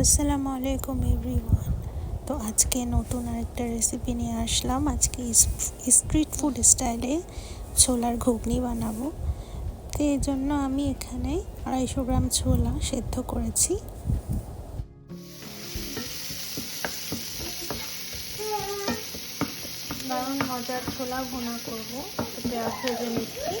আসসালামু আলাইকুম এভরিওয়ান। তো আজকে নতুন আরেকটা রেসিপি নিয়ে আসলাম। আজকে স্ট্রিট ফুড স্টাইলে ছোলার ঘুগনি বানাবো। তো এই জন্য আমি এখানে আড়াইশো গ্রাম ছোলা সেদ্ধ করেছি। দারুণ মজার ছোলা ভুনা করব। পেঁয়াজ ভেজে নিচ্ছি।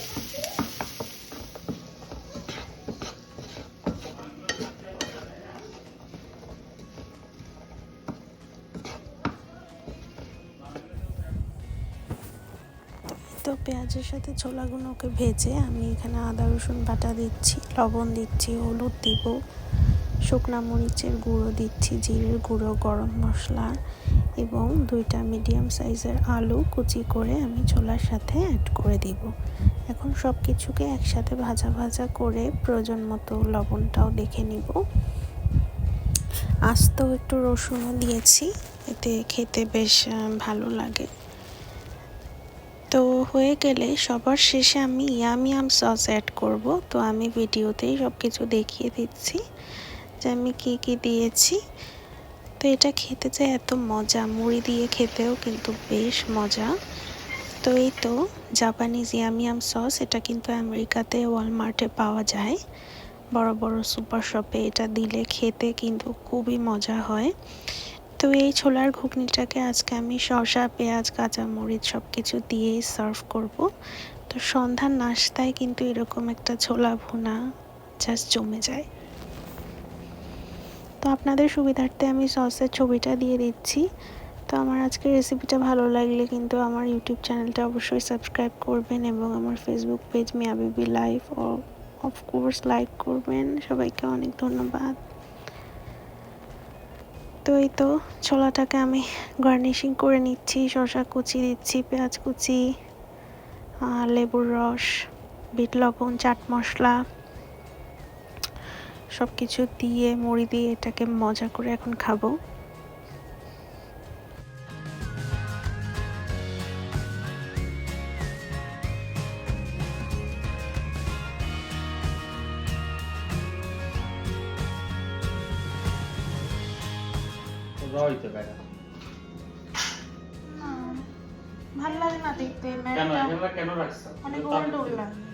তো পেঁয়াজের সাথে ছোলাগুলোকে ভেজে আমি এখানে আদা, রসুন বাটা দিচ্ছি, লবণ দিচ্ছি, হলুদ দিব, শুকনা মরিচের গুঁড়ো দিচ্ছি, জিরের গুঁড়ো, গরম মশলা এবং দুইটা মিডিয়াম সাইজের আলু কুচি করে আমি ছোলার সাথে অ্যাড করে দিব। এখন সব কিছুকে একসাথে ভাজা ভাজা করে প্রয়োজন মতো লবণটাও দেখে নিব। আস্ত একটু রসুনও দিয়েছি, এতে খেতে বেশ ভালো লাগে। হয়ে গেলে সবার শেষে আমি ইয়াম ইয়াম সস অ্যাড করব। তো আমি ভিডিওতেই সব কিছু দেখিয়ে দিচ্ছি যে আমি কী কী দিয়েছি। তো এটা খেতে চাই এত মজা, মুড়ি দিয়ে খেতেও কিন্তু বেশ মজা। তো এই তো জাপানিজ ইয়ামিয়াম সস, এটা কিন্তু আমেরিকাতে, ওয়ালমার্টে পাওয়া যায়। বড় বড় সুপার শপে এটা দিলে খেতে কিন্তু খুবই মজা হয়। তো এই ছোলার ঘুগনিটাকে আজকে আমি শসা, পেঁয়াজ, কাঁচা কাঁচামরিচ সব কিছু দিয়েই সার্ভ করব। তো সন্ধ্যার নাস্তায় কিন্তু এরকম একটা ছোলা ভুনা জাস্ট জমে যায়। তো আপনাদের সুবিধার্থে আমি সসের ছবিটা দিয়ে দিচ্ছি। তো আমার আজকের রেসিপিটা ভালো লাগলে কিন্তু আমার ইউটিউব চ্যানেলটা অবশ্যই সাবস্ক্রাইব করবেন এবং আমার ফেসবুক পেজ মিয়া বিবি লাইভ অফকোর্স লাইক করবেন। সবাইকে অনেক ধন্যবাদ। তো এই তো ছোলাটাকে আমি গার্নিশিং করে নিচ্ছি শশা কুচি দিচ্ছি, পেঁয়াজ কুচি লেবুর রস, বিট লবণ, চাট মশলা সব কিছু দিয়ে, মুড়ি দিয়ে এটাকে মজা করে এখন খাব। রইতে পারে। ভালো লাগে না দেখতে কেন এগুলো কেন রাখছো? অনেক ওল্ড ওল্ড লাগে।